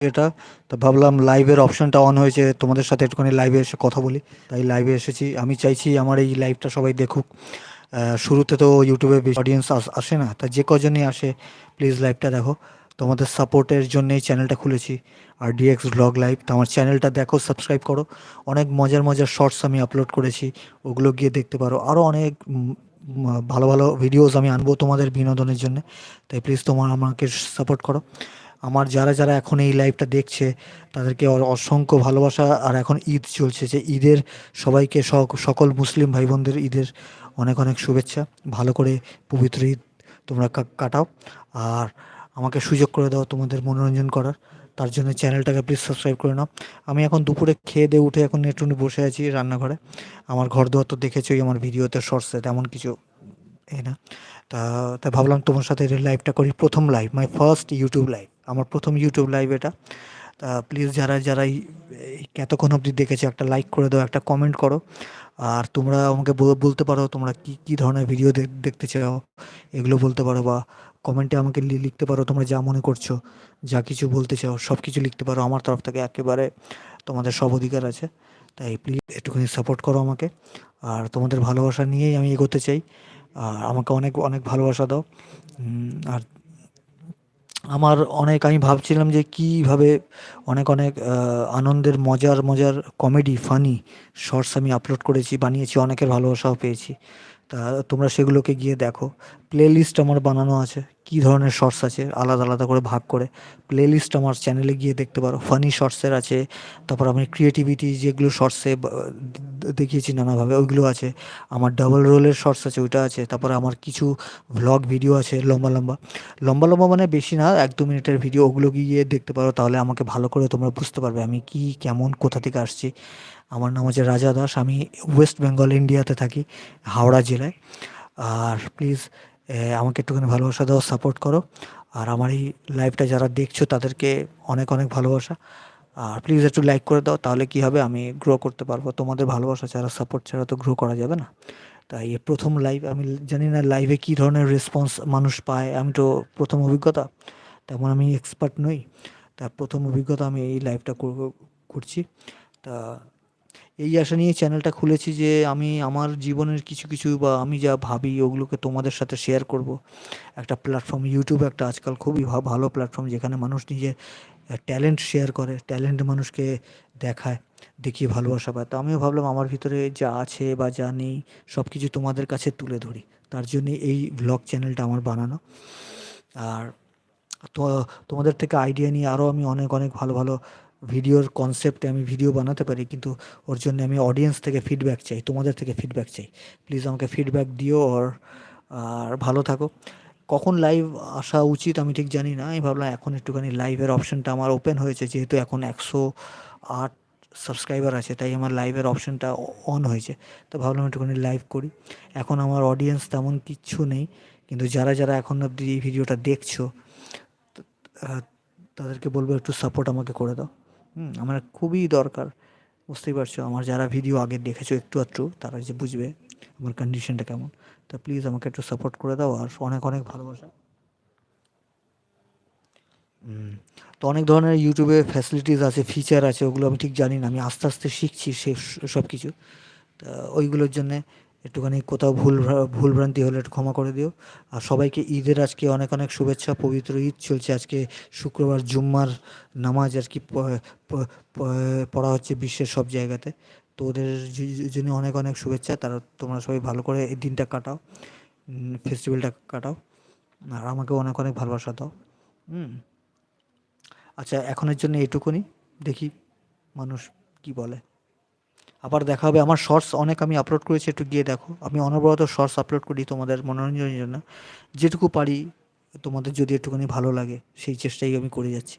এটা। তো ভাবলাম লাইভের অপশনটা অন হয়েছে, তোমাদের সাথে একটুখানি লাইভে এসে কথা বলি। তাই লাইভে এসেছি। আমি চাইছি আমার এই লাইভটা সবাই দেখুক। শুরুতে তো ইউটিউবে অডিয়েন্স আসে না। তা যে কজনই আসে প্লিজ লাইভটা দেখো। তোমাদের সাপোর্টের জন্যই চ্যানেলটা খুলেছি। আর ডিএক্স ব্লগ লাইভ তো আমার চ্যানেলটা দেখো সাবস্ক্রাইব করো। অনেক মজার মজার শর্টস আমি আপলোড করেছি। ওগুলো গিয়ে দেখতে পারো। আরও অনেক ভালো ভালো ভিডিওস আমি আনব তোমাদের বিনোদনের জন্য। তাই প্লিজ তোমার আমাকে সাপোর্ট করো। আমার যারা যারা এখন এই লাইভটা দেখছে, তাদেরকে অসংখ্য ভালোবাসা। আর এখন ঈদ চলছে, যে ঈদের সবাইকে সকল মুসলিম ভাই বোনদের ঈদের অনেক অনেক শুভেচ্ছা। ভালো করে পবিত্র ঈদ তোমরা কাটাও। আর আমাকে সুযোগ করে দাও তোমাদের মনোরঞ্জন করার। তার জন্য চ্যানেলটাকে প্লিজ সাবস্ক্রাইব করে নাও। আমি এখন দুপুরে খেয়ে দিয়ে উঠে এখন একটু বসে আছি রান্নাঘরে। আমার ঘর দুয়ার তো দেখেছোই, আমার ভিডিওতে শর্টসে তেমন কিছু এই না। তা তা ভাবলাম তোমার সাথে লাইভটা করি। প্রথম live my first YouTube live আমার প্রথম ইউটিউব লাইভ এটা। তা প্লিজ যারা যারা এতক্ষণ অবধি দেখেছ, একটা লাইক করে দাও, একটা কমেন্ট করো। আর তোমরা আমাকে বল- বলতে পারো তোমরা কি কি ধরনের ভিডিও দেখতে চাও, এগুলো বলতে পারো বা কমেন্টে আমাকে লিখতে পারো তোমরা যা মনে করছ, যা কিছু বলতে চাও, সব কিছু লিখতে পারো। আমার তরফ থেকে একেবারে তোমাদের সব অধিকার আছে। তাই প্লিজ একটুখানি সাপোর্ট করো আমাকে। আর তোমাদের ভালোবাসা নিয়েই আমি এগোতে চাই। আর আমাকে অনেক অনেক ভালোবাসা দাও। আর আমার অনেক, আমি ভাবছিলাম যে কীভাবে অনেক অনেক আনন্দের, মজার মজার কমেডি ফানি শর্টস আমি আপলোড করেছি, বানিয়েছি, অনেকের ভালোবাসাও পেয়েছি। তা তোমরা সেগুলোকে গিয়ে দেখো। প্লে লিস্ট আমার বানানো আছে। কী ধরনের শর্টস আছে? আলাদা আলাদা করে ভাগ করে প্লে লিস্ট আমার চ্যানেলে গিয়ে দেখতে পারো। ফানি শর্টসের আছে। তারপর আমি ক্রিয়েটিভিটি যেগুলো শর্টসে দেখিয়েছি নানাভাবে, ওইগুলো আছে। আমার ডাবল রোলের শর্টস আছে, ওইটা আছে। তারপর আমার কিছু ভ্লগ ভিডিও আছে, লম্বা লম্বা। লম্বা লম্বা মানে বেশি না, এক দু মিনিটের ভিডিও ওগুলো গিয়ে দেখতে পারো। তাহলে আমাকে ভালো করে তোমরা বুঝতে পারবে আমি কি, কেমন, কোথা থেকে আসছি। আমার নাম হচ্ছে রাজা দাস। আমি ওয়েস্ট বেঙ্গল ইন্ডিয়াতে থাকি। হাওড়া জেলায়। আর প্লিজ আমাকে একটুখানি ভালোবাসা দাও সাপোর্ট করো। আর আমার এই লাইভটা যারা দেখছ, তাদেরকে অনেক অনেক ভালোবাসা। আর প্লিজ একটু লাইক করে দাও, তাহলে কি হবে? আমি গ্রো করতে পারব। তোমাদের ভালোবাসা ছাড়া সাপোর্ট ছাড়া তো গ্রো করা যাবে না। তাই প্রথম লাইভ আমি জানি না লাইভে কী ধরনের রেসপন্স মানুষ পায়। আমি তো প্রথম অভিজ্ঞতা, তেমন আমি এক্সপার্ট নই। তা প্রথম অভিজ্ঞতা আমি এই লাইভটা করছি। তা এই আশা নিয়ে চ্যানেলটা খুলেছি যে আমি আমার জীবনের কিছু কিছু বা আমি যা ভাবি ওগুলোকে তোমাদের সাথে শেয়ার করব। একটা প্ল্যাটফর্ম ইউটিউব একটা আজকাল খুবই ভালো প্ল্যাটফর্ম যেখানে মানুষ নিজের ট্যালেন্ট শেয়ার করে ট্যালেন্ট মানুষকে দেখায়, দেখিয়ে ভালোবাসা পায়। তো আমিও ভাবলাম আমার ভিতরে যা আছে বা যা নেই সব কিছু তোমাদের কাছে তুলে ধরি। তার জন্য এই ব্লগ চ্যানেলটা আমার বানানো। আর তো, তোমাদের থেকে আইডিয়া নিয়ে আরও আমি অনেক অনেক ভালো ভালো ভিডিওর কনসেপ্টে আমি ভিডিও বানাতে পারি, কিন্তু ওর জন্য আমি অডিয়েন্স থেকে ফিডব্যাক চাই, তোমাদের থেকে ফিডব্যাক চাই। প্লিজ আমাকে ফিডব্যাক দিও আর আর ভালো থাকো। কখন লাইভ আসা উচিত আমি ঠিক জানি না, আমি ভাবলাম এখন একটুখানি লাইভের অপশনটা আমার ওপেন হয়েছে, যেহেতু এখন একশো আট সাবস্ক্রাইবার আছে, তাই আমার লাইভের অপশনটা অন হয়েছে। তো ভাবলাম একটুখানি লাইভ করি। এখন আমার অডিয়েন্স তেমন কিচ্ছু নেই, কিন্তু যারা যারা এখন অবধি এই ভিডিওটা দেখছ তাদেরকে বলব একটু সাপোর্ট আমাকে করে দাও। হুম, আমার খুবই দরকার। বুঝতেই পারছ, আমার যারা ভিডিও আগে দেখেছ একটু আধটু, তারা যে বুঝবে আমার কন্ডিশনটা কেমন। তা প্লিজ আমাকে একটু সাপোর্ট করে দাও আর অনেক অনেক ভালোবাসা। তো অনেক ধরনের ইউটিউবে ফ্যাসিলিটিস আছে ফিচার আছে, ওগুলো আমি ঠিক জানি না, আমি আস্তে আস্তে শিখছি সে সব কিছু তা ওইগুলোর জন্যে একটুখানি কোথাও ভুল ভ্রা- ভুলভ্রান্তি হলে একটু ক্ষমা করে দিও। আর সবাইকে ঈদের আজকে অনেক অনেক শুভেচ্ছা, পবিত্র ঈদ চলছে আজকে শুক্রবার জুম্মার নামাজ আর কি পড়া হচ্ছে বিশ্বের সব জায়গাতে। তো ওদের জন্য অনেক অনেক শুভেচ্ছা। তারা, তোমরা সবাই ভালো করে এই দিনটা কাটাও ফেস্টিভ্যালটা কাটাও। আর আমাকে অনেক অনেক ভালোবাসা দাও। হুম। আচ্ছা এখনের জন্য এইটুকুনি। দেখি মানুষ কি বলে। আবার দেখা হবে। আমার শর্টস অনেক আমি আপলোড করেছি, একটু গিয়ে দেখো। আমি অনবরত শর্টস আপলোড করি তোমাদের মনোরঞ্জনের জন্য। যেটুকু পারি তোমাদের যদি একটুখানি ভালো লাগে, সেই চেষ্টাই আমি করে যাচ্ছি।